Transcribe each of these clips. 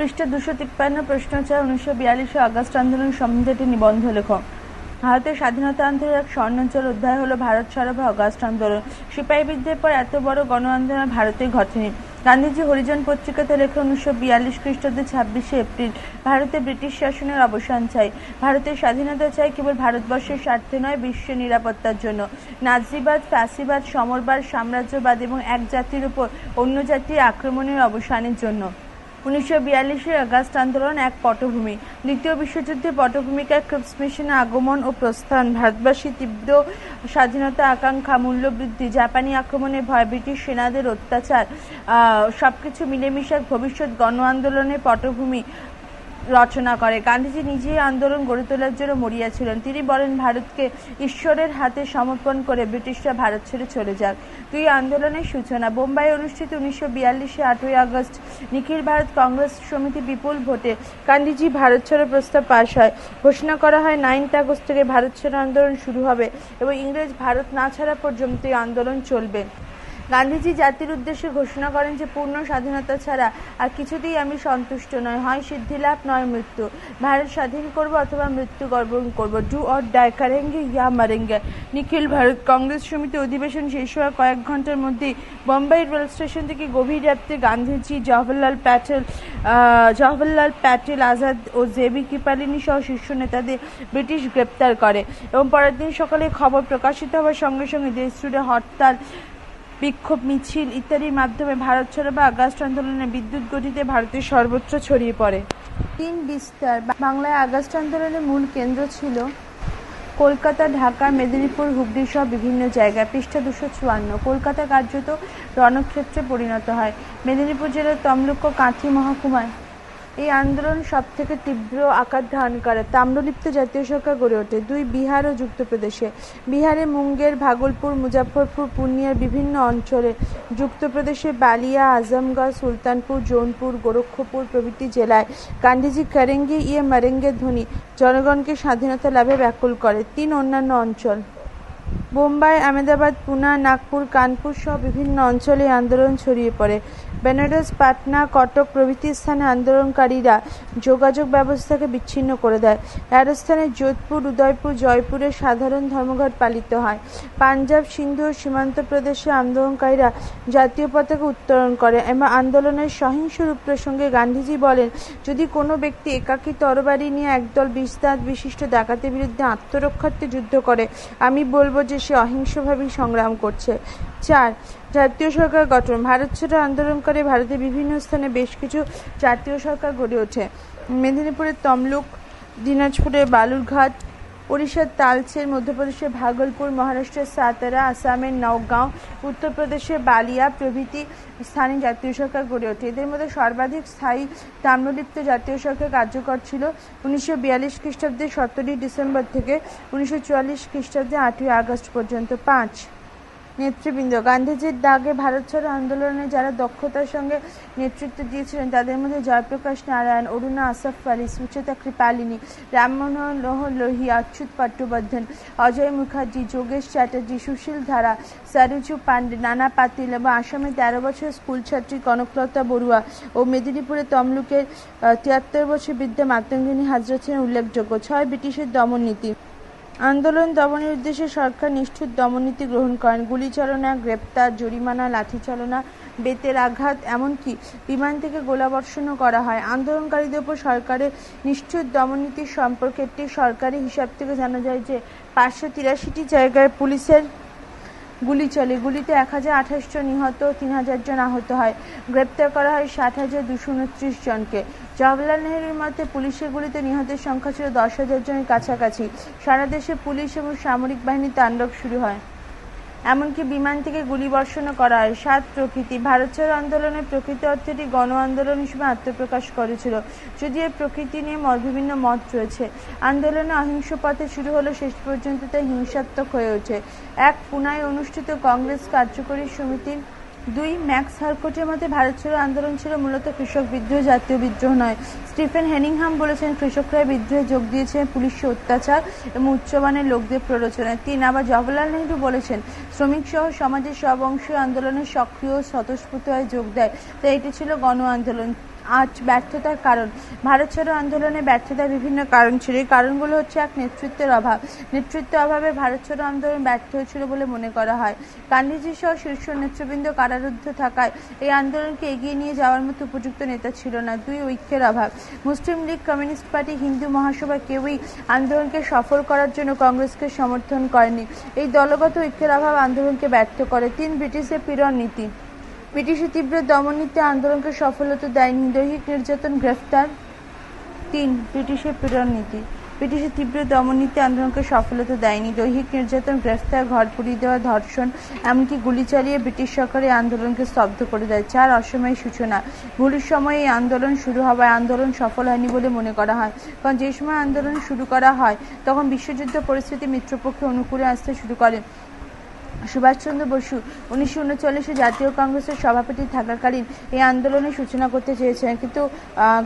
পৃষ্ঠ দুশো তিপ্পান্ন, প্রশ্ন চার উনিশশো বিয়াল্লিশে আগস্ট আন্দোলন সম্বন্ধে একটি নিবন্ধ লেখ। ভারতের স্বাধীনতা আন্দোলনের এক স্বর্ণোজ্জ্বল অধ্যায় হলো ভারত সরব অগাস্ট আন্দোলন। সিপাহী বিদ্রোহের পর এত বড় গণ আন্দোলন ভারতে ঘটেনি। গান্ধীজি হরিজন পত্রিকাতে লেখে উনিশশো বিয়াল্লিশ খ্রিস্টাব্দে ছাব্বিশে এপ্রিল, ভারতে ব্রিটিশ শাসনের অবসান চাই। ভারতের স্বাধীনতা চাই কেবল ভারতবর্ষের স্বার্থে নয়, বিশ্বের নিরাপত্তার জন্য। নাজিবাদ ফ্যাসিবাদ, সমরবাদ, সাম্রাজ্যবাদ এবং এক জাতির উপর অন্য জাতির আক্রমণের অবসানের জন্য। উনিশশো আগস্ট আন্দোলন এক পটভূমি। দ্বিতীয় বিশ্বযুদ্ধে পটভূমিকায় ক্রিপস মিশনের আগমন ও প্রস্থান, ভারতবাসী তীব্র স্বাধীনতা আকাঙ্ক্ষা, মূল্যবৃদ্ধি, জাপানি আক্রমণের ভয়, ব্রিটিশ সেনাদের অত্যাচার সবকিছু মিলেমিশে ভবিষ্যৎ গণ আন্দোলনের পটভূমি। রচনা করে। গান্ধীজি নিজেই আন্দোলন গড়ে তোলার জন্য মরিয়াছিলেন তিনি বলেন, ভারতকে ঈশ্বরের হাতে সমর্পণ করে ব্রিটিশরা ভারত ছেড়ে চলে যাক। দুই আন্দোলনের সূচনা, বোম্বাই অনুষ্ঠিত উনিশশো বিয়াল্লিশে আটই আগস্ট, নিখিল ভারত কংগ্রেস সমিতি বিপুল ভোটে গান্ধীজি ভারত ছাড়ো প্রস্তাব পাশ হয়। ঘোষণা করা হয়, নাইনথ আগস্ট থেকে ভারত ছাড়ো আন্দোলন শুরু হবে এবং ইংরেজ ভারত না ছাড়া পর্যন্ত এই আন্দোলন চলবে। গান্ধীজি জাতির উদ্দেশ্যে ঘোষণা করেন যে পূর্ণ স্বাধীনতা ছাড়া আর কিছুতেই আমি সন্তুষ্ট নয় হয় সিদ্ধিলাভ নয় মৃত্যু। ভারত স্বাধীন করব অথবা মৃত্যু গর্বণ করব। ডু অর ডাই, কারেঙ্গে ইয়া মারেঙ্গে। নিখিল ভারত কংগ্রেস সমিতি অধিবেশন শেষ হওয়ার কয়েক ঘণ্টার মধ্যেই বোম্বাই রেল স্টেশন থেকে গভীর রাত্রে গান্ধীজি, জওহরলাল প্যাটেল জওহরলাল প্যাটেল, আজাদ ও জেবি কৃপালিনী সহ শীর্ষ নেতাদের ব্রিটিশ গ্রেপ্তার করে। এবং পরের দিন সকালে খবর প্রকাশিত হওয়ার সঙ্গে সঙ্গে দেশ জুড়ে হরতাল বিক্ষোভ, মিছিল ইত্যাদির মাধ্যমে ভারত ছাড়ো বা আগস্ট আন্দোলনে বিদ্যুৎ গতিতে ভারতের সর্বত্র ছড়িয়ে পড়ে। তিন বিস্তার, বাংলায় আগস্ট আন্দোলনের মূল কেন্দ্র ছিল কলকাতা, ঢাকা, মেদিনীপুর, হুগলি সহ বিভিন্ন জায়গায়, পৃষ্ঠা দুশো চুয়ান্ন। কলকাতা কার্যত রণক্ষেত্রে পরিণত হয়। মেদিনীপুর জেলার তমলুক কাঁথি মহকুমায় এই আন্দোলন সব থেকে তীব্র আকার ধারণ করে। তাম্রলিপ্ত জাতীয় সরকার গড়ে ওঠে। দুই বিহার ও যুক্তপ্রদেশে। বিহারে মুঙ্গের, ভাগলপুর মুজাফরপুর পূর্ণিয়ার বিভিন্ন অঞ্চলে যুক্তপ্রদেশে বালিয়া, আজমগড়, সুলতানপুর, জৌনপুর, গোরক্ষপুর প্রভৃতি জেলায় গান্ধীজি কারেঙ্গে ইয়ে মারেঙ্গে ধ্বনি জনগণকে স্বাধীনতা লাভে ব্যাকুল করে। তিন অন্যান্য অঞ্চল। বোম্বাই, আহমেদাবাদ, পুনা, নাগপুর, কানপুর সহ বিভিন্ন অঞ্চলে আন্দোলন ছড়িয়ে পড়ে। বেনারস, পাটনা, কটক প্রভৃতি স্থানে আন্দোলনকারীরা যোগাযোগ ব্যবস্থাকে বিচ্ছিন্ন করে দেয়। রাজস্থানের যোধপুর, উদয়পুর, জয়পুরে সাধারণ ধর্মঘট পালিত হয়। পাঞ্জাব সিন্ধু ও সীমান্ত প্রদেশে আন্দোলনকারীরা জাতীয় পতাকা উত্তোলন করে। এবং আন্দোলনের সহিংস রূপ প্রসঙ্গে গান্ধীজি বলেন, যদি কোনো ব্যক্তি একাকী তরবারি নিয়ে একদল বিস্তার বিশিষ্ট ডাকাতের বিরুদ্ধে আত্মরক্ষার্থে যুদ্ধ করে, আমি বলব যে সে অহিংসভাবেই সংগ্রাম করছে। চার জাতীয় সরকার গঠন। ভারত ছেড়ে আন্দোলনকারী ভারতের বিভিন্ন স্থানে বেশ কিছু জাতীয় সরকার গড়ে ওঠে। মেদিনীপুরের তমলুক, দিনাজপুরের বালুরঘাট উড়িষ্যার তালচের মধ্যপ্রদেশের ভাগলপুর, মহারাষ্ট্রের সাতারা, আসামের নওগাঁও, উত্তরপ্রদেশের বালিয়া প্রভৃতি স্থানে জাতীয় সরকার গড়ে ওঠে। এদের মধ্যে সর্বাধিক স্থায়ী তাম্রলিপ্ত জাতীয় সরকার কার্যকর ছিল উনিশশো বিয়াল্লিশ খ্রিস্টাব্দে সতেরোই ডিসেম্বর থেকে উনিশশো চুয়াল্লিশ খ্রিস্টাব্দে আটই আগস্ট পর্যন্ত। পাঁচ নেতৃবৃন্দ। গান্ধীজির দাগে ভারত ছাড়ো আন্দোলনে যারা দক্ষতার সঙ্গে নেতৃত্ব দিয়েছিলেন, তাদের মধ্যে জয়প্রকাশ নারায়ণ, অরুণা আসফ আলী, সুচেতা কৃপালিনী রামমনোহর লোহ, অচ্যুত চট্টোপাধ্যায় অজয় মুখার্জি, যোগেশ চ্যাটার্জি, সুশীল ধারা, সারুজু পান্ডে নানা পাতিল এবং আসামে তেরো বছর স্কুল ছাত্রী কনকলতা বড়ুয়া ও মেদিনীপুরে তমলুকের তিয়াত্তর বছর বৃদ্ধা মাতঙ্গিনী হাজরা ছিলেন উল্লেখযোগ্য। ছয় ব্রিটিশের দমন নীতি। আন্দোলন দমনের উদ্দেশ্যে সরকার নিষ্ঠুর দমননীতি গ্রহণ করেন। গুলি চালনা গ্রেপ্তার, জরিমানা লাঠি চালনা বেতের আঘাত, এমনকি বিমান থেকে গোলাবর্ষণও করা হয়। আন্দোলনকারীদের উপর সরকারের নিষ্ঠুর দমননীতির সম্পর্কে একটি সরকারি হিসাব থেকে জানা যায় যে পাঁচশো তিরাশিটি জায়গায় পুলিশের গুলি চলে গুলিতে এক হাজার আঠাশ জন নিহত, তিন হাজার জন আহত হয়। গ্রেপ্তার করা হয় সাত হাজার দুশো উনত্রিশ জনকে। জওয়াহরলাল নেহরুর মতে, পুলিশের গুলিতে নিহতের সংখ্যা ছিল দশ হাজার জনের কাছাকাছি। সারা দেশে পুলিশ এবং সামরিক বাহিনীর তাণ্ডব শুরু হয়। এমনকি বিমান থেকে গুলি বর্ষণও করা হয়। সাত প্রকৃতি ভারত ছাড়ো আন্দোলনের প্রকৃতি অর্থটি গণ আন্দোলন হিসেবে আত্মপ্রকাশ করেছিল। যদিও প্রকৃতি নিয়ে বিভিন্ন মত রয়েছে। আন্দোলনে অহিংস পথে শুরু হলো, শেষ পর্যন্ত তা হিংসাত্মক হয়ে ওঠে। এক পুনায় অনুষ্ঠিত কংগ্রেস কার্যকরী সমিতির দুই, ম্যাক্স হারকোটের মতে ভারত ছাড়ো আন্দোলন ছিল মূলত কৃষক বিদ্রোহ, জাতীয় বিদ্রোহ নয়। স্টিফেন হেনিংহাম বলেছেন, কৃষকরা বিদ্রোহে যোগ দিয়েছেন পুলিশ অত্যাচার এবং উচ্চমানের লোকদের প্ররোচনায়। তিন, আবার জওয়াহরলাল নেহরু বলেছেন শ্রমিক সহ সমাজের সব অংশ আন্দোলনের সক্রিয় স্বতঃস্ফূর্ত হয়ে যোগ দেয়। তাই এটি ছিল গণ আন্দোলন। আজ ব্যর্থতার কারণ। ভারত ছাড়ো আন্দোলনে ব্যর্থতার বিভিন্ন কারণ ছিল। এই কারণগুলো হচ্ছে এক নেতৃত্বের অভাব। নেতৃত্বের অভাবে ভারত ছাড়ো আন্দোলন ব্যর্থ হয়েছিল বলে মনে করা হয়। গান্ধীজি সহ শীর্ষ নেতৃবৃন্দ কারারুদ্ধ থাকায় এই আন্দোলনকে এগিয়ে নিয়ে যাওয়ার মতো উপযুক্ত নেতা ছিল না। দুই ঐক্যের অভাব। Muslim League, communist party, Hindu Mahasabha কেউই আন্দোলনকে সফল করার জন্য কংগ্রেসকে সমর্থন করেনি। এই দলগত ঐক্যের অভাব আন্দোলনকে ব্যর্থ করে। তিন ব্রিটিশের পীড়ন নীতি। ব্রিটিশের তীব্র দমননীতি আন্দোলনকে সফলতা দেয়নি। দৈহিক নির্যাতন, গ্রেফতার। তিন, ব্রিটিশের পীড়ন নীতি। ব্রিটিশের তীব্র দমননীতি আন্দোলনকে সফলতা দেয়নি। দৈহিক নির্যাতন, গ্রেফতার, ঘর পুড়িয়ে দেওয়া, ধর্ষণ, এমনকি গুলি চালিয়ে ব্রিটিশ সরকার এই আন্দোলনকে স্তব্ধ করে দেয়। চার অসময়ের সূচনা। গুলির সময় এই আন্দোলন শুরু হওয়ায় আন্দোলন সফল হয়নি বলে মনে করা হয়। কারণ যে সময় আন্দোলন শুরু করা হয়, তখন বিশ্বযুদ্ধ পরিস্থিতি মিত্রপক্ষে অনুকূলে আসতে শুরু করে। সুভাষচন্দ্র বসু উনিশশো উনচল্লিশে জাতীয় কংগ্রেসের সভাপতি থাকাকালীন এই আন্দোলনের সূচনা করতে চেয়েছিলেন। কিন্তু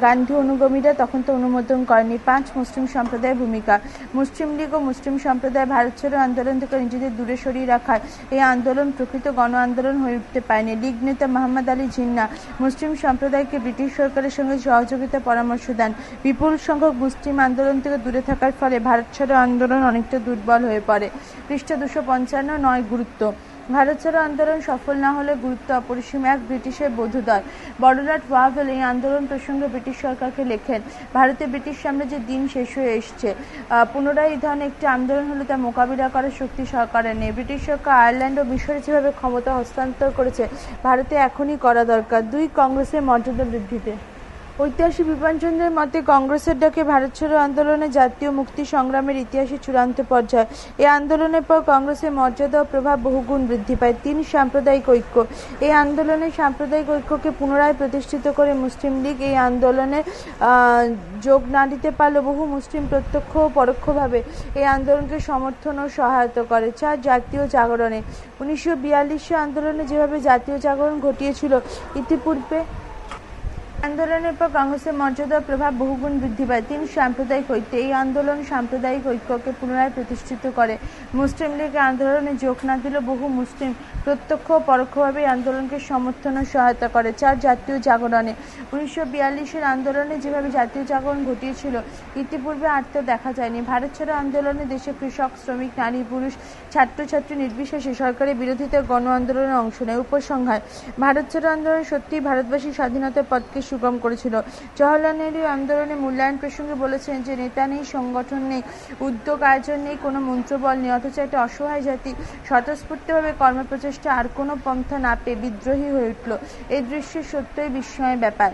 গান্ধী অনুগমীরা তখন তো অনুমোদন করেনি পাঁচ মুসলিম সম্প্রদায়ের ভূমিকা। মুসলিম লীগ ও মুসলিম সম্প্রদায় ভারত ছাড়ো আন্দোলন থেকে নিজেদের দূরে সরিয়ে রাখার এই আন্দোলন প্রকৃত গণ আন্দোলন হয়ে উঠতে পারেনি। লীগ নেতা মোহাম্মদ আলী জিন্না মুসলিম সম্প্রদায়কে ব্রিটিশ সরকারের সঙ্গে সহযোগিতা পরামর্শ দেন। বিপুল সংখ্যক মুসলিম আন্দোলন থেকে দূরে থাকার ফলে ভারত ছাড়ো আন্দোলন অনেকটা দুর্বল হয়ে পড়ে। পৃষ্ঠা দুশো পঞ্চান্ন নয় গুরুত্ব। ভারত ছাড়ো আন্দোলন সফল না হলে গুরুত্ব অপরিসীম এক ব্রিটিশের বোধোদয়। বড়লাট ওয়াভেল এই আন্দোলন প্রসঙ্গে ব্রিটিশ সরকারকে লেখেন, ভারতে ব্রিটিশ সাম্রাজ্যের দিন শেষ হয়ে এসছে। পুনরায় এই ধরনের একটি আন্দোলন হলে তা মোকাবিলা করার শক্তি সরকারের নেই। ব্রিটিশ সরকার আয়ারল্যান্ড ও মিশরে যেভাবে ক্ষমতা হস্তান্তর করেছে, ভারতে এখনই করা দরকার। দুই কংগ্রেসের মর্যাদা বৃদ্ধিতে। ঐতিহাসিক বিপানচন্দ্রের মতে কংগ্রেসের ডাকে ভারত ছাড়ো আন্দোলনে জাতীয় মুক্তি সংগ্রামের ইতিহাসে চূড়ান্ত পর্যায়ে। এই আন্দোলনের পর কংগ্রেসের মর্যাদা ও প্রভাব বহুগুণ বৃদ্ধি পায়। তিন সাম্প্রদায়িক ঐক্য। এই আন্দোলনে সাম্প্রদায়িক ঐক্যকে পুনরায় প্রতিষ্ঠিত করে মুসলিম লীগ এই আন্দোলনে যোগ না দিতে পারলেও বহু মুসলিম প্রত্যক্ষ ও পরোক্ষভাবে এই আন্দোলনকে সমর্থন ও সহায়তা করে। চার জাতীয় জাগরণে। উনিশশো বিয়াল্লিশে আন্দোলনে যেভাবে জাতীয় জাগরণ ঘটিয়েছিল, ইতিপূর্বে আন্দোলনের পর কংগ্রেসের মর্যাদা ও প্রভাব বহুগুণ বৃদ্ধি পায়। তিন সাম্প্রদায়িক ঐক্য। এই আন্দোলন সাম্প্রদায়িক ঐক্যকে পুনরায় প্রতিষ্ঠিত করে। মুসলিম লীগ আন্দোলনে যোগ না দিলেও বহু মুসলিম প্রত্যক্ষ ও পরোক্ষভাবে আন্দোলনকে সমর্থন ও সহায়তা করে। চার জাতীয় জাগরণে। উনিশশো বিয়াল্লিশের আন্দোলনে যেভাবে জাতীয় জাগরণ ঘটিয়েছিল, ইতিপূর্বে আর তা দেখা যায়নি। ভারত ছাড়ো আন্দোলনে দেশে কৃষক, শ্রমিক, নারী, পুরুষ, ছাত্রছাত্রী নির্বিশেষে সরকারের বিরোধিতার গণ আন্দোলনে অংশ নেয়। উপসংহার ভারত ছাড়ো আন্দোলন সত্যিই ভারতবাসী স্বাধীনতার পথকে সুগম করেছিল। জওয়াহরলাল নেহরু আন্দোলনের আন্দোলনে মূল্যায়ন প্রসঙ্গে বলেছেন যে নেতা নেই সংগঠন নেই, উদ্যোগ আয়োজন নেই, কোনো মন্ত্রবল নেই, অথচ একটা অসহায় জাতি স্বতঃস্ফূর্তভাবে কর্মপ্রচেষ্টা আর কোনো পন্থা না পেয়ে বিদ্রোহী হয়ে উঠল। এই দৃশ্য সত্যই বিস্ময়ের ব্যাপার।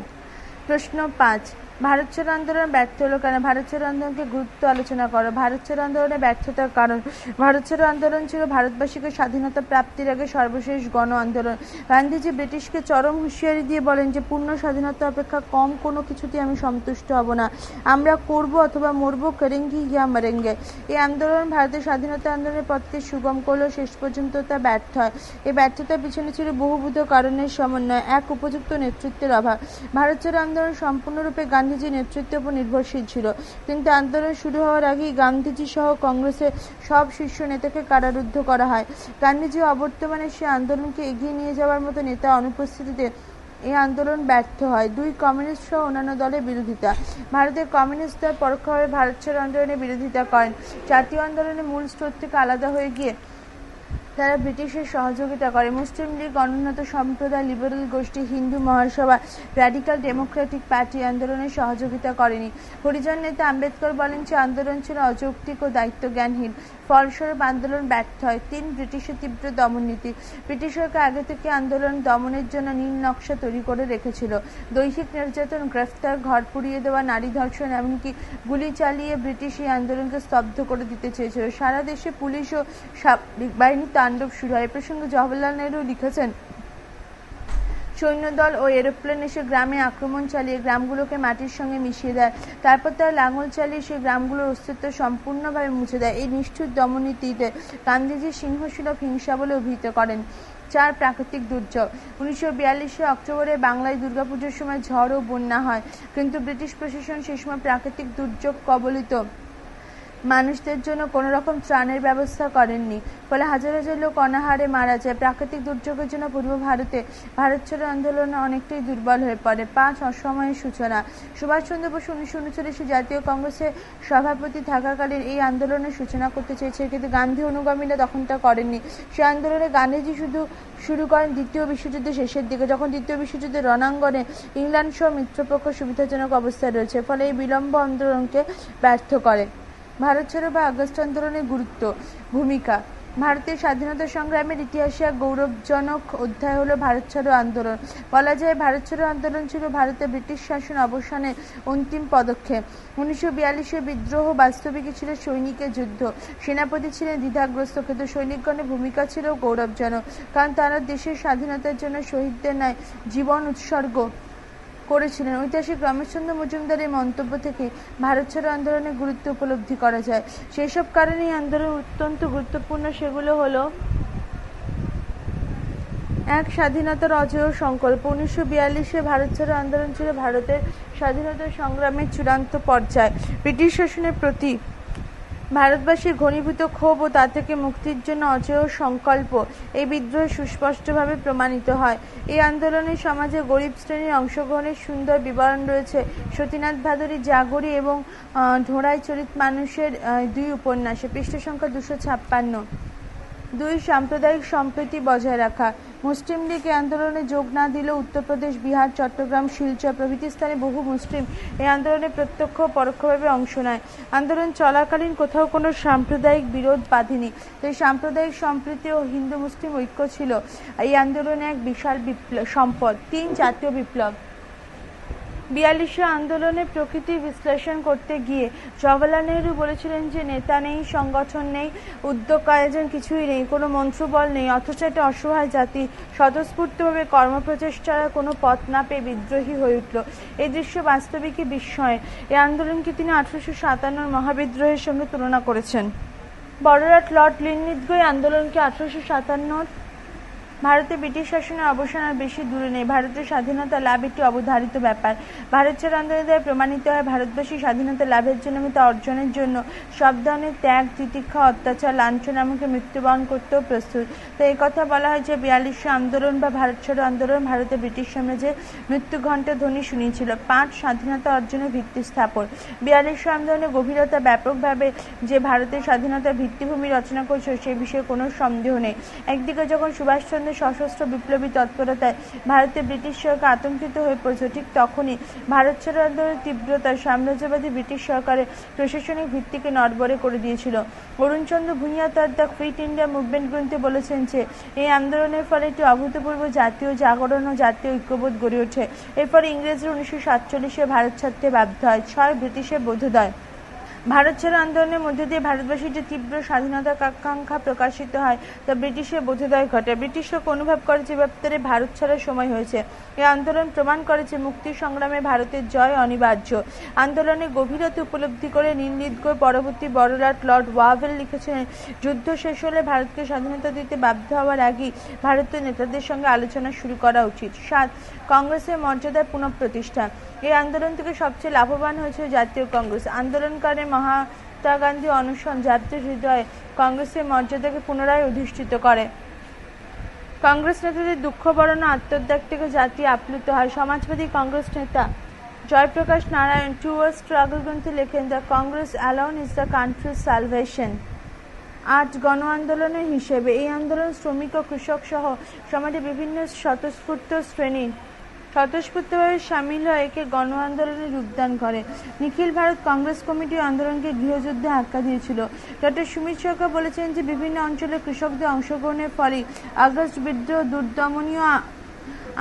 প্রশ্ন পাঁচ ভারত ছাড়ো আন্দোলন ব্যর্থ হলো কেন? ভারত ছাড়ো আন্দোলনকে গুরুত্ব আলোচনা করো। ভারত ছাড়ো আন্দোলনের ব্যর্থতার কারণ। ভারত ছাড়ো আন্দোলন ছিল ভারতবাসীকে স্বাধীনতা প্রাপ্তির আগে সর্বশেষ গণ আন্দোলন। গান্ধীজি ব্রিটিশকে চরম হুঁশিয়ারি দিয়ে বলেন যে, পূর্ণ স্বাধীনতা অপেক্ষা কম কোনো কিছুতে আমি সন্তুষ্ট হব না। আমরা করব অথবা মরবো করেঙ্গি ইয়া মারেঙ্গে এই আন্দোলন ভারতের স্বাধীনতা আন্দোলনের পথকে সুগম করলেও শেষ পর্যন্ত তা ব্যর্থ হয়। এই ব্যর্থতার পিছনে ছিল বহুবিধ কারণের সমন্বয়, এক উপযুক্ত নেতৃত্বের অভাব। ভারত ছাড়ো আন্দোলন সম্পূর্ণরূপে গান্ধীজির নেতৃত্বের উপর নির্ভরশীল ছিল। কিন্তু আন্দোলন শুরু হওয়ার আগেই গান্ধীজি সহ কংগ্রেসের সব শীর্ষ নেতাকে কারারুদ্ধ করা হয়। গান্ধীজি অবর্তমানে সে আন্দোলনকে এগিয়ে নিয়ে যাওয়ার মতো নেতা অনুপস্থিতিতে এই আন্দোলন ব্যর্থ হয়। দুই কমিউনিস্ট সহ অন্যান্য দলের বিরোধিতা। ভারতের কমিউনিস্ট দল পরোক্ষভাবে ভারত ছাড়ো আন্দোলনের বিরোধিতা করেন। জাতীয় আন্দোলনের মূল স্রোত থেকে আলাদা হয়ে গিয়ে তারা ব্রিটিশের সহযোগিতা করে। মুসলিম লীগ, অনুন্নত সম্প্রদায়, লিবারেল গোষ্ঠী, হিন্দু মহাসভা, র্যাডিক্যাল ডেমোক্রেটিক পার্টি আন্দোলনে সহযোগিতা করেনি। হরিজন নেতা আম্বেদকর বলেন যে, আন্দোলন ছিল অযৌক্তিক ও দায়িত্বজ্ঞানহীন। ফলস্বরূপ আন্দোলন ব্যর্থ হয়। তিন ব্রিটিশের তীব্র দমন নীতি। ব্রিটিশ সরকার আগে থেকে আন্দোলন দমনের জন্য নীল নকশা তৈরি করে রেখেছিল। দৈহিক নির্যাতন, গ্রেফতার, ঘর পুড়িয়ে দেওয়া, নারী ধর্ষণ, এমনকি গুলি চালিয়ে ব্রিটিশ এই আন্দোলনকে স্তব্ধ করে দিতে চেয়েছিল। সারা দেশে পুলিশ ও বাহিনীর তাণ্ডব শুরু হয়। এ প্রসঙ্গে জওয়াহরলাল নেহরু লিখেছেন সৈন্যদল ও এরোপ্লেন এসে গ্রামে আক্রমণ চালিয়ে গ্রামগুলোকে মাটির সঙ্গে মিশিয়ে দেয়। তারপর তারা লাঙল চালিয়ে সেই গ্রামগুলোর অস্তিত্ব সম্পূর্ণভাবে মুছে দেয়। এই নিষ্ঠুর দমনীতিতে গান্ধীজি সিংহসুলভ হিংসা বলে অভিহিত করেন। চার প্রাকৃতিক দুর্যোগ। উনিশশো বিয়াল্লিশে অক্টোবরে বাংলায় দুর্গাপুজোর সময় ঝড় ও বন্যা হয়। কিন্তু ব্রিটিশ প্রশাসন সেই সময় প্রাকৃতিক দুর্যোগ কবলিত মানুষদের জন্য কোনো রকম ত্রাণের ব্যবস্থা করেননি। ফলে হাজার হাজার লোক অনাহারে মারা যায়। প্রাকৃতিক দুর্যোগের জন্য পূর্ব ভারতে ভারত ছাড়ো আন্দোলন অনেকটাই দুর্বল হয়ে পড়ে। পাঁচ অসময়ের সূচনা। সুভাষচন্দ্র বসু উনিশশো উনচল্লিশে জাতীয় কংগ্রেসের সভাপতি থাকাকালীন এই আন্দোলনের সূচনা করতে চেয়েছে। কিন্তু গান্ধী অনুগামীরা তখন তা করেননি। সেই আন্দোলনে গান্ধীজি শুধু শুরু করেন দ্বিতীয় বিশ্বযুদ্ধের শেষের দিকে। যখন দ্বিতীয় বিশ্বযুদ্ধের রণাঙ্গনে ইংল্যান্ড সহ মিত্রপক্ষ সুবিধাজনক অবস্থায় রয়েছে, ফলে এই বিলম্ব আন্দোলনকে ব্যর্থ করে। ভারত ছাড়ো বা আগস্ট আন্দোলনের গুরুত্ব, ভূমিকা। ভারতের স্বাধীনতা সংগ্রামের ইতিহাসে এক গৌরবজনক অধ্যায় হলো ভারত ছাড়ো আন্দোলন। বলা যায় ভারত ছাড়ো আন্দোলন ছিল ভারতে ব্রিটিশ শাসন অবসানের অন্তিম পদক্ষেপ। উনিশশো বিয়াল্লিশে বিদ্রোহ বাস্তবিকই ছিল সৈনিকের যুদ্ধ। সেনাপতি ছিলেন দ্বিধাগ্রস্ত, কিন্তু সৈনিকগণের ভূমিকা ছিল গৌরবজনক, কারণ তারা দেশের স্বাধীনতার জন্য শহীদদের ন্যায় জীবন উৎসর্গ। করেছিলেন। ঐতিহাসিক রমেশচন্দ্র মজুমদারের মন্তব্য থেকে ভারত ছাড়ো আন্দোলনের গুরুত্ব উপলব্ধি করা যায়। সেই সব কারণে আন্দোলন অত্যন্ত গুরুত্বপূর্ণ। সেগুলো হলো এক স্বাধীনতার অজয় সংকল্প। উনিশশো বিয়াল্লিশে ভারত ছাড়ো আন্দোলন ছিল ভারতের স্বাধীনতা সংগ্রামের চূড়ান্ত পর্যায়। ব্রিটিশ শাসনের প্রতি ভারতবাসীর ঘনীভূত ক্ষোভ ও তা থেকে মুক্তির জন্য অজেয় সংকল্প এই বিদ্রোহ সুস্পষ্টভাবে প্রমাণিত হয়। এই আন্দোলনে সমাজে গরিব শ্রেণির অংশগ্রহণের সুন্দর বিবরণ রয়েছে। সতীনাথ ভাদুরী, জাগরী এবং ঢোড়াই চরিত মানুষের দুই উপন্যাসে পৃষ্ঠ সংখ্যা দুশো ছাপ্পান্ন। দুই সাম্প্রদায়িক সম্প্রীতি বজায় রাখা। মুসলিম লীগ আন্দোলনে যোগ না দিলেও উত্তরপ্রদেশ বিহার, চট্টগ্রাম, শিলচর প্রভৃতি স্থানে বহু মুসলিম এই আন্দোলনে প্রত্যক্ষ পরোক্ষভাবে অংশ নেয়। আন্দোলন চলাকালীন কোথাও কোনো সাম্প্রদায়িক বিরোধ বাঁধেনি। তাই সাম্প্রদায়িক সম্প্রীতি ও হিন্দু মুসলিম ঐক্য ছিল এই আন্দোলনে এক বিশাল বিপ্লব সম্পদ, তিন জাতীয় বিপ্লব। বিয়াল্লিশে আন্দোলনের প্রকৃতি বিশ্লেষণ করতে গিয়ে জওয়াহরলাল নেহরু বলেছিলেন যে নেতা নেই, সংগঠন নেই, উদ্যোগ আয়োজন কিছুই নেই, কোনো মন্ত্রবল নেই, অথচ একটা অসহায় জাতি স্বতঃস্ফূর্তভাবে কর্মপ্রচেষ্টার কোনো পথ না পেয়ে বিদ্রোহী হয়ে উঠল। এই দৃশ্য বাস্তবিকই বিস্ময়। এই আন্দোলনকে তিনি আঠারোশো সাতান্নর মহাবিদ্রোহের সঙ্গে তুলনা করেছেন। বড়রাট লর্ড লিনলিথগো আন্দোলনকে আঠারোশো সাতান্নর ভারতে ব্রিটিশ শাসনের অবসান আর বেশি দূরে নেই। ভারতের স্বাধীনতা লাভ একটি অবধারিত ব্যাপার। ভারত ছাড় আন্দোলন দ্বারা প্রমাণিত হয় ভারতবাসী স্বাধীনতা লাভের জন্য এবং তা অর্জনের জন্য সব ধরনের ত্যাগ, তিতিক্ষা, অত্যাচার, লাঞ্ছন এমনকি মৃত্যুবরণ করতেও প্রস্তুত। তো এই কথা বলা হয় যে বিয়াল্লিশশো আন্দোলন বা ভারত ছাড়ো আন্দোলন ভারতে ব্রিটিশ সাম্রাজ্যের মৃত্যু ঘণ্টা ধ্বনি শুনিয়েছিল। পাঁচ স্বাধীনতা অর্জনের ভিত্তি স্থাপন। বিয়াল্লিশশো আন্দোলনের গভীরতা ব্যাপকভাবে যে ভারতের স্বাধীনতার ভিত্তিভূমি রচনা করেছে সে বিষয়ে কোনো সন্দেহ নেই। একদিকে যখন সুভাষচন্দ্র সশস্ত্র বিপ্লবী তৎপরতায় ভারতে ব্রিটিশ সরকার আতঙ্কিত হয়ে পড়েছে। ঠিক তখনই ভারত ছাড়ো আন্দোলনের তীব্রতার সাম্রাজ্যবাদী ব্রিটিশ সরকারের প্রশাসনিক ভিত্তিকে নড়বড়ে করে দিয়েছিল। অরুণচন্দ্র ভূঁইয়া তার দ্য ফিট ইন্ডিয়া মুভমেন্ট গ্রন্থে বলেছেন যে, এই আন্দোলনের ফলে একটি অভূতপূর্ব জাতীয় জাগরণ ও জাতীয় ঐক্যবোধ গড়ে ওঠে। এরপর ইংরেজরা উনিশশো সাতচল্লিশে ভারত ছাড়তে বাধ্য হয়। ছয় ব্রিটিশের বোধোদয়। ভারত ছাড়ো আন্দোলনের মধ্যে দিয়ে ভারতবাসীর যে তীব্র স্বাধীনতার আকাঙ্ক্ষা প্রকাশিত হয়, তা ব্রিটিশের বোধোদয় ঘটে। ব্রিটিশরা অনুভব করে যে ব্যাপারে ভারত ছাড়ার সময় হয়েছে। এই আন্দোলন প্রমাণ করে যে মুক্তি সংগ্রামে ভারতের জয় অনিবার্য। আন্দোলনে গভীরতা উপলব্ধি করে নীলনিদগড় পরবর্তী বড়লাট লর্ড ওয়াভেল লিখেছিলেন যুদ্ধ শেষ হলে ভারতকে স্বাধীনতা দিতে বাধ্য হওয়ার আগেই ভারতীয় নেতাদের সঙ্গে আলোচনা শুরু করা উচিত। সাত কংগ্রেসের মর্যাদার পুনঃপ্রতিষ্ঠা। এই আন্দোলন থেকে সবচেয়ে লাভবান হয়েছে জাতীয় কংগ্রেস। আন্দোলনকারী মহাত্মা গান্ধী অনুসরণ জাতীয় হৃদয়ে কংগ্রেসের মর্যাদাকে পুনরায় অধিষ্ঠিত করে। কংগ্রেস নেতাদের দুঃখ, বরণ আত্মত্যাগ থেকে জাতি আপ্লুত হয়। সমাজবাদী কংগ্রেস নেতা Jayaprakash Narayan to a struggle গ্রন্থে লেখেন, the Congress alone is the country's salvation. আট গণ আন্দোলনের হিসেবে এই আন্দোলন শ্রমিক ও কৃষক সহ সমাজের বিভিন্ন স্বতঃস্ফূর্ত শ্রেণি স্বতঃস্ফূর্তভাবে সামিল হয়ে একে গণ আন্দোলনে রূপদান করে। নিখিল ভারত কংগ্রেস কমিটি আন্দোলনকে গৃহযুদ্ধে আখ্যা দিয়েছিল। ডক্টর সুমিত সরকার বলেছেন যে, বিভিন্ন অঞ্চলে কৃষকদের অংশগ্রহণের ফলে আগস্ট বিদ্রোহ দুর্দমনীয়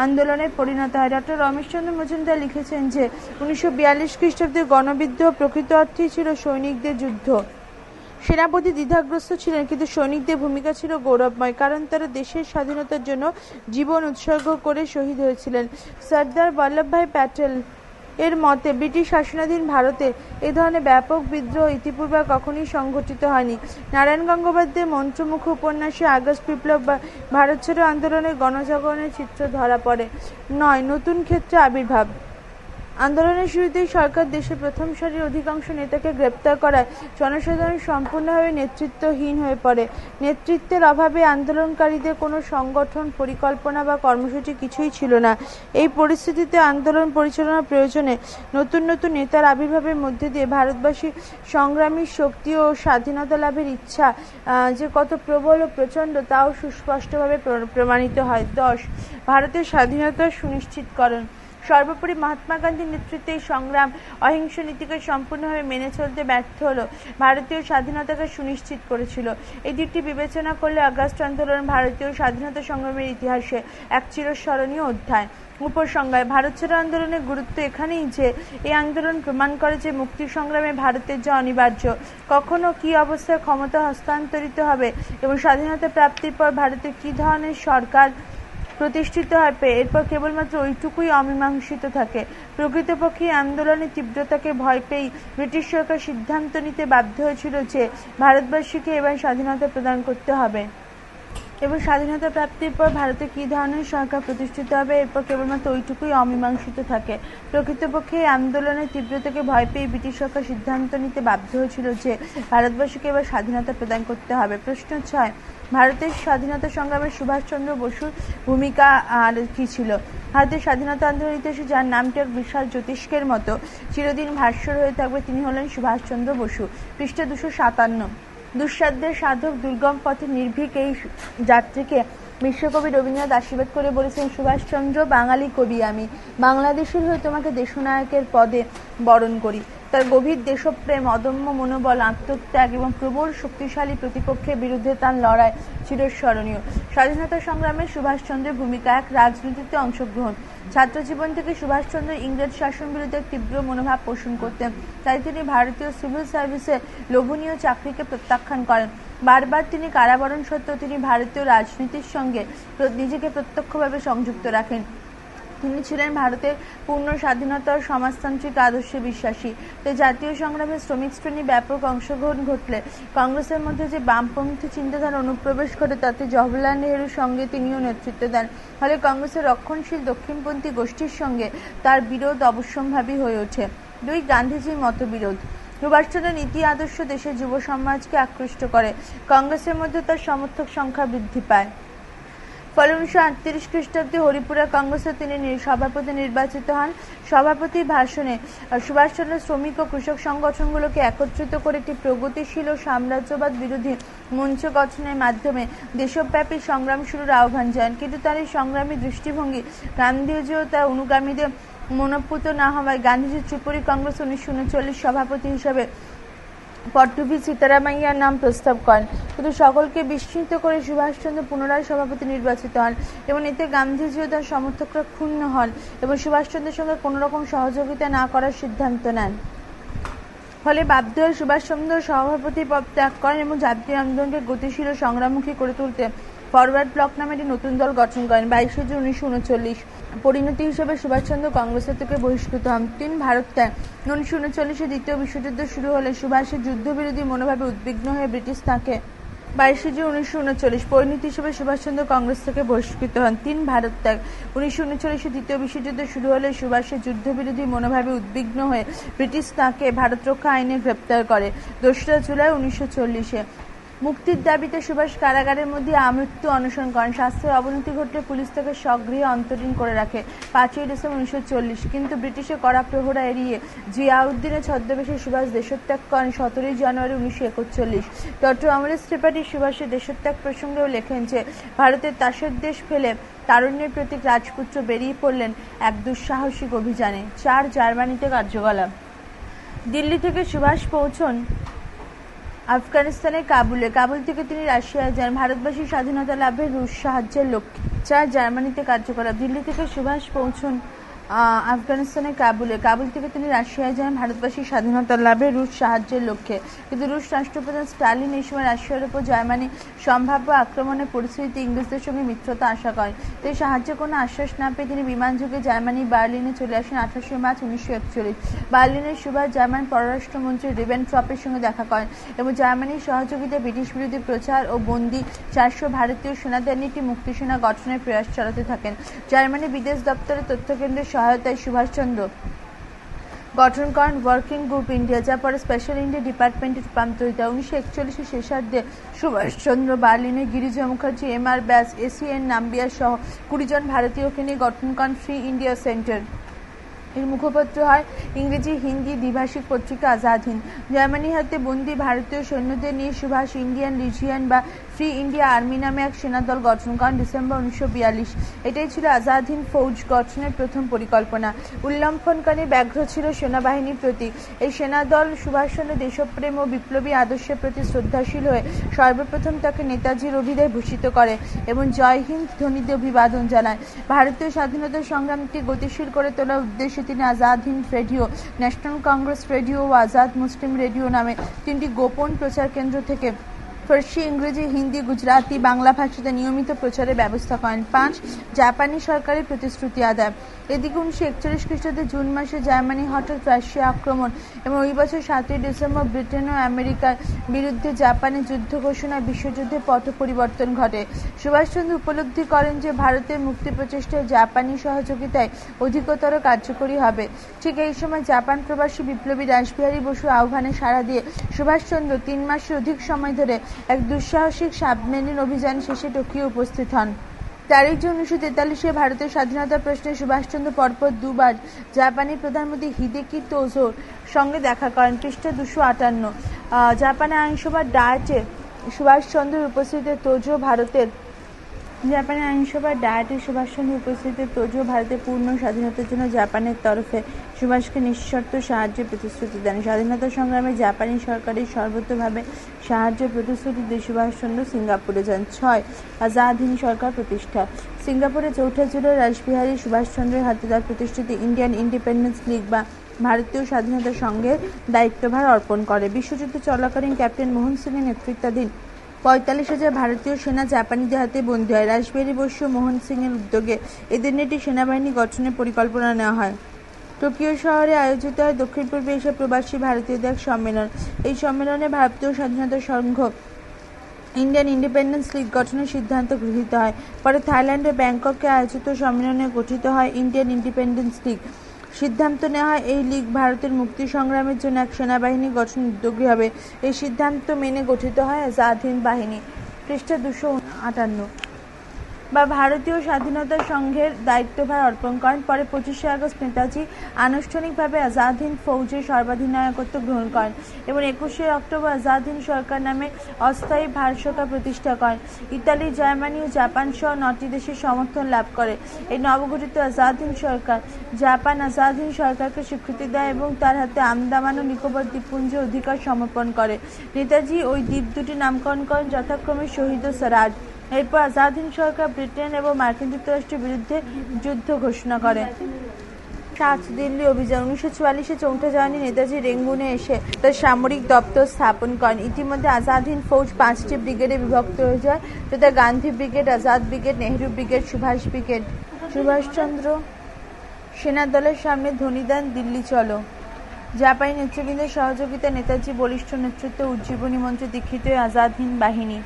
আন্দোলনে পরিণত হয়। ডক্টর রমেশচন্দ্র মজুমদার লিখেছেন যে, উনিশশো বিয়াল্লিশ খ্রিস্টাব্দে গণবিদ্রোহ প্রকৃত অর্থেই ছিল সৈনিকদের যুদ্ধ। সেনাপতি দ্বিধাগ্রস্ত ছিলেন, কিন্তু সৈনিকদের ভূমিকা ছিল গৌরবময়, কারণ তারা দেশের স্বাধীনতার জন্য জীবন উৎসর্গ করে শহীদ হয়েছিলেন। সর্দার বল্লভভাই প্যাটেল এর মতে, ব্রিটিশ শাসনাধীন ভারতে এ ধরনের ব্যাপক বিদ্রোহ ইতিপূর্বে কখনোই সংঘটিত হয়নি। নারায়ণ গঙ্গোপাধ্যায়ের মন্ত্রমুখ উপন্যাসে আগস্ট বিপ্লব ভারত ছাড়ো আন্দোলনের গণজাগরণের চিত্র ধরা পড়ে। নয়, নতুন ক্ষেত্রে আবির্ভাব। আন্দোলনের শুরুতেই সরকার দেশের প্রথম সারির অধিকাংশ নেতাকে গ্রেপ্তার করায় জনসাধারণ সম্পূর্ণভাবে নেতৃত্বহীন হয়ে পড়ে। নেতৃত্বের অভাবে আন্দোলনকারীদের কোনো সংগঠন, পরিকল্পনা বা কর্মসূচি কিছুই ছিল না। এই পরিস্থিতিতে আন্দোলন পরিচালনার প্রয়োজনে নতুন নতুন নেতার আবির্ভাবের মধ্যে দিয়ে ভারতবাসী সংগ্রামী শক্তি ও স্বাধীনতা লাভের ইচ্ছা যে কত প্রবল ও প্রচণ্ড তাও সুস্পষ্টভাবে প্র- প্রমাণিত হয়। দশ, ভারতের স্বাধীনতা সুনিশ্চিতকরণ সর্বোপরি মহাত্মা গান্ধীর নেতৃত্বে এই সংগ্রাম অহিংস নীতিকে সম্পূর্ণভাবে মেনে চলতে ব্যর্থ হলো। ভারতীয় স্বাধীনতাকে সুনিশ্চিত করেছিল। এই দিকটি বিবেচনা করলে আগস্ট আন্দোলন ভারতীয় স্বাধীনতা সংগ্রামের ইতিহাসে এক চিরস্মরণীয় অধ্যায়। উপসংজ্ঞায় ভারত ছাড়ো আন্দোলনের গুরুত্ব এখানেই যে, এই আন্দোলন প্রমাণ করে যে মুক্তি সংগ্রামে ভারতের যা অনিবার্য, কখনো কি অবস্থায় ক্ষমতা হস্তান্তরিত হবে এবং স্বাধীনতা প্রাপ্তির পর ভারতের কি ধরনের সরকার প্রতিষ্ঠিত হবে এরপর কেবলমাত্র ওইটুকুই অমীমাংসিত থাকে। প্রকৃতপক্ষে আন্দোলনের তীব্রতাকে ভয় পেয়েই ব্রিটিশ সরকার সিদ্ধান্ত নিতে বাধ্য হয়েছিল যে, ভারতবাসীকে এবার স্বাধীনতা প্রদান করতে হবে। এবং স্বাধীনতা প্রাপ্তির পর ভারতে কী ধরনের সরকার প্রতিষ্ঠিত হবে? এরপর কেবলমাত্র ওইটুকুই অমীমাংসিত থাকে। প্রকৃতপক্ষে এই আন্দোলনের তীব্রতাকে ভয় পেয়ে ব্রিটিশ সরকার সিদ্ধান্ত নিতে বাধ্য হয়েছিল যে ভারতবাসীকে এবার স্বাধীনতা প্রদান করতে হবে। প্রশ্ন ছয়, ভারতের স্বাধীনতা সংগ্রামে সুভাষচন্দ্র বসুর ভূমিকা, আর কী ছিল? ভারতের স্বাধীনতা আন্দোলন ইতিহাসে যার নামটি এক বিশাল জ্যোতিষ্কের মতো, চিরদিন ভাস্বর হয়ে থাকবে তিনি হলেন সুভাষচন্দ্র বসু, পৃষ্ঠা দুশো সাতান্ন। দুঃসাধ্যের সাধক দুর্গম পথে নির্ভীক এই যাত্রীকে বিশ্বকবি রবীন্দ্রনাথ আশীর্বাদ করে বলেছেন, সুভাষচন্দ্র বাঙালি কবি আমি। বাংলাদেশের হয়ে তোমাকে দেশনায়কের পদে বরণ করি। তার গভীর দেশপ্রেম, অদম্য মনোবল, আত্মত্যাগ এবং প্রবল শক্তিশালী প্রতিপক্ষের বিরুদ্ধে তার লড়াই চিরস্মরণীয়। স্বাধীনতা সংগ্রামে সুভাষচন্দ্রের ভূমিকা এক রাজনীতিতে অংশগ্রহণ। ছাত্র জীবন থেকে সুভাষচন্দ্র ইংরেজ শাসন বিরুদ্ধে তীব্র মনোভাব পোষণ করতেন। তাই তিনি ভারতীয় সিভিল সার্ভিসে লোভনীয় চাকরিকে প্রত্যাখ্যান করেন। বারবার তিনি কারাবরণ সত্ত্বেও তিনি ভারতীয় রাজনীতির সঙ্গে নিজেকে প্রত্যক্ষভাবে সংযুক্ত রাখেন। তিনি ছিলেন ভারতের পূর্ণ স্বাধীনতা ও সমাজতান্ত্রিক আদর্শে বিশ্বাসী। তাই জাতীয় সংগ্রামে শ্রমিক শ্রেণি ব্যাপক অংশগ্রহণ ঘটলে কংগ্রেসের মধ্যে যে বামপন্থী চিন্তাধারা অনুপ্রবেশ ঘটে তাতে জওহরলাল নেহরুর সঙ্গে তিনিও নেতৃত্ব দেন। ফলে কংগ্রেসের রক্ষণশীল দক্ষিণপন্থী গোষ্ঠীর সঙ্গে তার বিরোধ অবশ্যম্ভাবী হয়ে ওঠে। দুই গান্ধীজির মতবিরোধ। সুভাষচন্দ্রের নীতি আদর্শ দেশের যুব সমাজকে আকৃষ্ট করে। কংগ্রেসের মধ্যে তার সমর্থক সংখ্যা বৃদ্ধি পায়। ফলে উনিশশো আটত্রিশ খ্রিস্টাব্দে হরিপুরা কংগ্রেসে তিনি সভাপতি নির্বাচিত হন। সভাপতির ভাষণে সুভাষচন্দ্র শ্রমিক ও কৃষক সংগঠনগুলোকে একত্রিত করে একটি প্রগতিশীল ও সাম্রাজ্যবাদ বিরোধী মঞ্চ গঠনের মাধ্যমে দেশব্যাপী সংগ্রাম শুরুর আহ্বান জানান। কিন্তু তার এই সংগ্রামী দৃষ্টিভঙ্গি গান্ধীজি ও তার অনুগামীদের মনোপুত না হওয়ায় গান্ধীজি ত্রিপুরী কংগ্রেস উনিশশো উনচল্লিশ সভাপতি হিসেবে পট্টভি সীতারামাইয়ার নাম প্রস্তাব করেন। কিন্তু সকলকে বিস্মিত করে সুভাষচন্দ্র পুনরায় সভাপতি নির্বাচিত হন এবং এতে গান্ধীজিও তার সমর্থকরা ক্ষুণ্ণ হন এবং সুভাষচন্দ্রের সঙ্গে কোনোরকম সহযোগিতা না করার সিদ্ধান্ত নেন। ফলে বাধ্য হয়ে সুভাষচন্দ্র সভাপতি পদ ত্যাগ করেন এবং জাতীয় আন্দোলনকে গতিশীল ও সংগ্রামমুখী করে তুলতে ফরওয়ার্ড ব্লক নামে একটি নতুন দল গঠন করেন। বাইশে জুন উনিশশো উনচল্লিশ। পরিণতি হিসেবে সুভাষচন্দ্র কংগ্রেসের থেকে বহিষ্কৃত হন। তিন ভারত ত্যাগ উনিশশো উনচল্লিশে দ্বিতীয় বিশ্বযুদ্ধ শুরু হলে সুভাষের যুদ্ধবিরোধী মনোভাবে উদ্বিগ্ন হয়ে ব্রিটিশ তাকে বাইশে জুন উনিশশো উনচল্লিশ। পরিণতি হিসেবে সুভাষচন্দ্র কংগ্রেস থেকে বহিষ্কৃত হন। তিন ভারত ত্যাগ উনিশশো উনচল্লিশে দ্বিতীয় বিশ্বযুদ্ধ শুরু হলে সুভাষের যুদ্ধবিরোধী মনোভাবে উদ্বিগ্ন হয়ে ব্রিটিশ তাঁকে ভারত রক্ষা আইনে গ্রেপ্তার করে। দোসরা জুলাই উনিশশো চল্লিশে মুক্তির দাবিতে সুভাষ কারাগারের মধ্যে আমৃত্যু অনশন করেন। স্বাস্থ্যের অবনতি ঘটলে পুলিশ তাকে স্বগৃহে অন্তরীণ করে রাখে পাঁচই ডিসেম্বর উনিশশো চল্লিশ। কিন্তু ব্রিটিশের কড়া প্রহরা এড়িয়ে জিয়াউদ্দিনের ছদ্মবেশে সুভাষ দেশত্যাগ করেন সতেরোই জানুয়ারি উনিশশো একচল্লিশ। ডক্টর অমরেশ ত্রিপাঠী সুভাষের দেশত্যাগ প্রসঙ্গেও লেখেন যে, ভারতের তাসের দেশ ফেলে তারুণ্যের প্রতীক রাজপুত্র বেরিয়ে পড়লেন এক দুঃসাহসিক অভিযানে। চার জার্মানিতে কার্যকলাপ। দিল্লি থেকে সুভাষ পৌঁছন আফগানিস্তানের কাবুলে। কাবুল থেকে তিনি রাশিয়ায় যান। ভারতবাসীর স্বাধীনতা লাভে রুশ সাহায্যের লক্ষ্যে। চার জার্মানিতে কার্যকলাপ। দিল্লি থেকে সুভাষ পৌঁছন আফগানিস্তানের কাবুলে। কাবুল থেকে তিনি রাশিয়ায় যান। ভারতবাসীর স্বাধীনতা লাভে রুশ সাহায্যের লক্ষ্যে। কিন্তু রুশ রাষ্ট্রপ্রধান স্টালিন এই সময় রাশিয়ার উপর জার্মানি সম্ভাব্য আক্রমণের পরিস্থিতিতে ইংরেজদের সঙ্গে মিত্রতা আশা করেন। তাই সাহায্যের কোনো আশ্বাস না পেয়ে তিনি বিমান যুগে জার্মানি বার্লিনে চলে আসেন আঠাশে মার্চ উনিশশো একচল্লিশ। বার্লিনের সুভাষ জার্মান পররাষ্ট্রমন্ত্রী রিবেন ট্রপের সঙ্গে দেখা করেন এবং জার্মানির সহযোগিতায় ব্রিটিশ বিরোধী প্রচার ও বন্দি চারশো ভারতীয় সেনাদের একটি মুক্তিসেনা গঠনের প্রয়াস চালাতে থাকেন। জার্মানি বিদেশ দপ্তরের তথ্যকেন্দ্রের সহায়তায় সুভাষচন্দ্র গঠন করেন ওয়ার্কিং গ্রুপ ইন্ডিয়া যা পরে স্পেশাল ইন্ডিয়া ডিপার্টমেন্টে রূপান্তরিত। হয় উনিশশো একচল্লিশের শেষার্ধে Subhash Chandra বার্লিনে Girija Mukherjee, M R Vyas ACN Nambiar সহ কুড়িজন ভারতীয়কে নিয়ে গঠন করেন ফ্রি ইন্ডিয়া সেন্টার এর মুখপত্র হয় ইংরেজি, হিন্দি, দ্বিভাষিক পত্রিকা আজাদ হিন্দ। জার্মানি হাতে বন্দি ভারতীয় সৈন্যদের নিয়ে সুভাষ ইন্ডিয়ান লিজিয়ান বা ফ্রি ইন্ডিয়া আর্মি নামে এক সেনাদল গঠন করেন ডিসেম্বর উনিশশো বিয়াল্লিশ। এটাই ছিল আজাদ হিন্দ ফৌজ গঠনের প্রথম পরিকল্পনা। উল্লম্ফনকারী ব্যাঘ্র ছিল সেনাবাহিনীর প্রতি। এই সেনাদল সুভাষচন্দ্র দেশপ্রেম ও বিপ্লবী আদর্শের প্রতি শ্রদ্ধাশীল হয়ে সর্বপ্রথম তাকে নেতাজির অভিধায় ভূষিত করে এবং জয় হিন্দ ধ্বনিতে অভিবাদন জানায়। ভারতীয় স্বাধীনতা সংগ্রামকে গতিশীল করে তোলার উদ্দেশ্যে তিনি Azad Hind radio, national Congress radio ও আজাদ মুসলিম রেডিও নামে তিনটি গোপন প্রচার কেন্দ্র থেকে ফার্সি, ইংরেজি, হিন্দি গুজরাটি বাংলা ভাষাতে নিয়মিত প্রচারের ব্যবস্থা করেন পাঁচ জাপানি সরকারের প্রতিশ্রুতি আদায়। এদিকে উনিশশো একচল্লিশ খ্রিস্টাব্দে জুন মাসে জার্মানি হঠাৎ রাশিয়া আক্রমণ এবং ওই বছর সাতই ডিসেম্বর ব্রিটেন ও আমেরিকার বিরুদ্ধে জাপানে যুদ্ধ ঘোষণা বিশ্বযুদ্ধে পথ পরিবর্তন ঘটে। সুভাষচন্দ্র উপলব্ধি করেন যে, ভারতের মুক্তি প্রচেষ্টায় জাপানি সহযোগিতায় অধিকতর কার্যকরী হবে। ঠিক এই সময় জাপান প্রবাসী বিপ্লবী রাসবিহারী বসু আহ্বানে সাড়া দিয়ে সুভাষচন্দ্র তিন মাসের অধিক সময় ধরে এক দুঃসাহসিক সাবমেরিন অভিযান শেষে টোকিও উপস্থিত হন। তারিখ জুন উনিশশো তেতাল্লিশে ভারতের স্বাধীনতা প্রশ্নে সুভাষচন্দ্র পরপর দুবার জাপানি প্রধানমন্ত্রী হিদেকি তোজোর সঙ্গে দেখা করেন, পৃষ্ঠা দুশো আটান্ন। জাপানের আইনসভার ডায়েটে সুভাষচন্দ্রের উপস্থিতিতে তোজো ভারতের জাপানের আইনসভার ডায়েটে সুভাষচন্দ্র উপস্থিতিতে তোজো ভারতের পূর্ণ স্বাধীনতার জন্য জাপানের তরফে সুভাষকে নিঃশর্ত সাহায্যের প্রতিশ্রুতি দেন। স্বাধীনতা সংগ্রামে জাপানি সরকারের সর্বতভাবে সাহায্যের প্রতিশ্রুতি দিয়ে সুভাষচন্দ্র সিঙ্গাপুরে যান। ছয় আজাদ হিন্দ সরকার প্রতিষ্ঠা। সিঙ্গাপুরে চৌঠা জুলাই রাসবিহারী সুভাষচন্দ্রের হাতে তার প্রতিষ্ঠিত ইন্ডিয়ান ইন্ডিপেন্ডেন্স লীগ বা ভারতীয় স্বাধীনতা সংঘের দায়িত্বভার অর্পণ করে। বিশ্বযুদ্ধ চলাকালীন ক্যাপ্টেন মোহন সিংয়ের নেতৃত্বাধীন পঁয়তাল্লিশ হাজার ভারতীয় সেনা জাপানিদের হাতে বন্দী হয়। রাসবিহারী বসু মোহন সিংয়ের উদ্যোগে এদিন একটি সেনাবাহিনী গঠনের পরিকল্পনা নেওয়া হয়। টোকিও শহরে আয়োজিত হয় দক্ষিণ পূর্বে এসব প্রবাসী ভারতীয়দের সম্মেলন। এই সম্মেলনে ভারতীয় স্বাধীনতা সংঘ, ইন্ডিয়ান ইন্ডিপেন্ডেন্স লীগ গঠনের সিদ্ধান্ত গৃহীত হয়। পরে থাইল্যান্ডের ব্যাংককে আয়োজিত সম্মেলনে গঠিত হয় ইন্ডিয়ান ইন্ডিপেন্ডেন্স লীগ। সিদ্ধান্ত নেওয়া হয়, এই লীগ ভারতের মুক্তি সংগ্রামের জন্য এক সেনাবাহিনী গঠন উদ্যোগী হবে। এই সিদ্ধান্ত মেনে গঠিত হয় স্বাধীন বাহিনী। পৃষ্ঠা দুশো আটান্ন। বা ভারতীয় স্বাধীনতা সংঘের দায়িত্বভার অর্পণ করেন। পরে পঁচিশে আগস্ট নেতাজি আনুষ্ঠানিকভাবে আজাদ হিন্দ ফৌজের সর্বাধিনায়কত্ব গ্রহণ করেন এবং একুশে অক্টোবর আজাদ হিন্দ সরকার নামে অস্থায়ী ভারত সরকার প্রতিষ্ঠা করেন। ইতালি, জার্মানি ও জাপান সহ নটি দেশের সমর্থন লাভ করে। এই নবগঠিত আজাদ হিন্দ সরকার জাপান আজাদ হিন্দ সরকারকে স্বীকৃতি দেয় এবং তার হাতে আমদামান ও নিকোবর দ্বীপপুঞ্জ অধিকার সমর্পণ করে। নেতাজি ওই দ্বীপ দুটি নামকরণ করেন যথাক্রমে শহীদ ও স্বরাজ এরপর আজাদ হিন্দ সরকার ব্রিটেন এবং মার্কিন যুক্তরাষ্ট্রের বিরুদ্ধে যুদ্ধ ঘোষণা করে। সাত দিল্লি অভিযান। উনিশশো চুয়াল্লিশে চৌঠা জানুয়ারি নেতাজি রেঙ্গুনে এসে তার সামরিক দপ্তর স্থাপন করেন। ইতিমধ্যে আজাদ ফৌজ পাঁচটি ব্রিগেডে বিভক্ত হয়ে যায়। যথা Gandhi brigade, Azad brigade, Nehru brigade, Subhash brigade. Subhashchandra সেনা দলের সামনে ধ্বনি দেন দিল্লি, চলো। জাপানি নেতৃবৃন্দের সহযোগিতা নেতাজি বলিষ্ঠ নেতৃত্বে উজ্জীবনী মঞ্চে দীক্ষিত আজাদ হিন্দ বাহিনী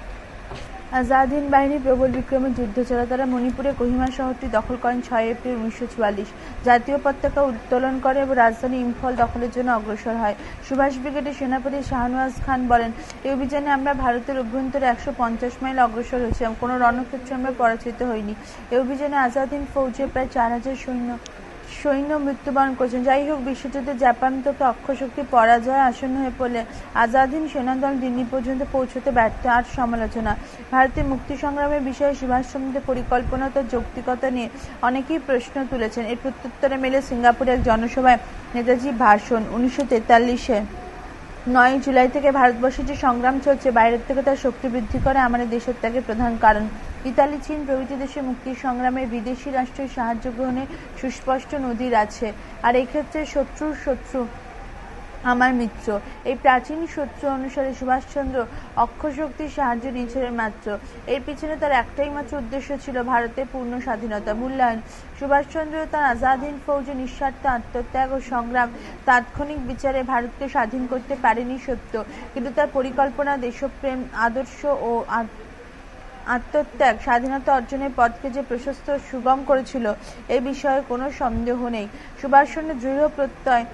আজাদ হিন্দ বাহিনী প্রবল বিক্রমে যুদ্ধ চলে তারা মণিপুরে কোহিমা শহরটি দখল করেন ছয় এপ্রিল উনিশশো চুয়াল্লিশ। জাতীয় পতাকা উত্তোলন করে এবং রাজধানী ইম্ফল দখলের জন্য অগ্রসর হয়। সুভাষ ব্রিগেডের সেনাপতি শাহনওয়াজ খান বলেন এই অভিযানে আমরা ভারতের অভ্যন্তরে একশো পঞ্চাশ মাইল অগ্রসর হয়েছিলাম। কোনো রণক্ষেত্রে আমরা পরাজিত হইনি। এই অভিযানে আজাদ হিন্দ ফৌজের প্রায় চার হাজার সৈন্য সৈন্য মৃত্যুবরণ করেছেন। যাই হোক বিশ্বযুদ্ধে জাপান থেকে অক্ষশক্তি পরাজয় আসন্ন হয়ে পড়লে আজাদিন সেনাদল দিল্লি পর্যন্ত পৌঁছতে ব্যর্থ। আর সমালোচনা। ভারতের মুক্তি সংগ্রামের বিষয়ে সুভাষচন্দ্রের পরিকল্পনা তার যৌক্তিকতা নিয়ে অনেকেই প্রশ্ন তুলেছেন। এর প্রত্যুত্তরে মেলে সিঙ্গাপুরে এক জনসভায় নেতাজি ভাষণ উনিশশো তেতাল্লিশে। নয় জুলাই থেকে ভারতবর্ষে যে সংগ্রাম চলছে, বাইরের থেকে তার শক্তি বৃদ্ধি করে আমাদের দেশের ত্যাগের প্রধান কারণ। ইতালি, চীন প্রভৃতি দেশে মুক্তির সংগ্রামে বিদেশি রাষ্ট্রের সাহায্য গ্রহণে সুস্পষ্ট নদীর আছে। আর এক্ষেত্রে শত্রুর শত্রু আমার মিত্র। এই প্রাচীন সূত্র অনুসারে সুভাষচন্দ্র অক্ষশক্তির সাহায্য নিয়েছিলেন মাত্র। এর পিছনে তার একটাই মাত্র উদ্দেশ্য ছিল ভারতের পূর্ণ স্বাধীনতা। মূল্যায়ন। সুভাষচন্দ্র তার আজাদিন ফৌজে নিঃস্বার্থ আত্মত্যাগ ও সংগ্রাম তাৎক্ষণিক বিচারে ভারতকে স্বাধীন করতে পারেনি সত্য। কিন্তু তার পরিকল্পনা দেশপ্রেম, আদর্শ ও আত্মত্যাগ, স্বাধীনতা অর্জনের পথকে যে প্রশস্ত সুগম করেছিল, এ বিষয়ে কোনো সন্দেহ নেই। সুভাষচন্দ্র দৃঢ় প্রত্যয়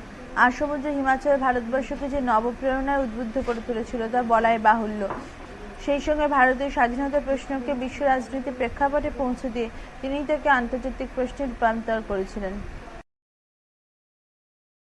আর সমুদ্র হিমাচল ভারতবর্ষকে যে নবপ্রেরণায় উদ্বুদ্ধ করে তুলেছিল তা বলাই বাহুল্য। সেই সঙ্গে ভারতের স্বাধীনতা প্রশ্নকে বিশ্ব রাজনীতির প্রেক্ষাপটে পৌঁছে দিয়ে তিনি তাকে আন্তর্জাতিক প্রশ্নে রূপান্তর করেছিলেন।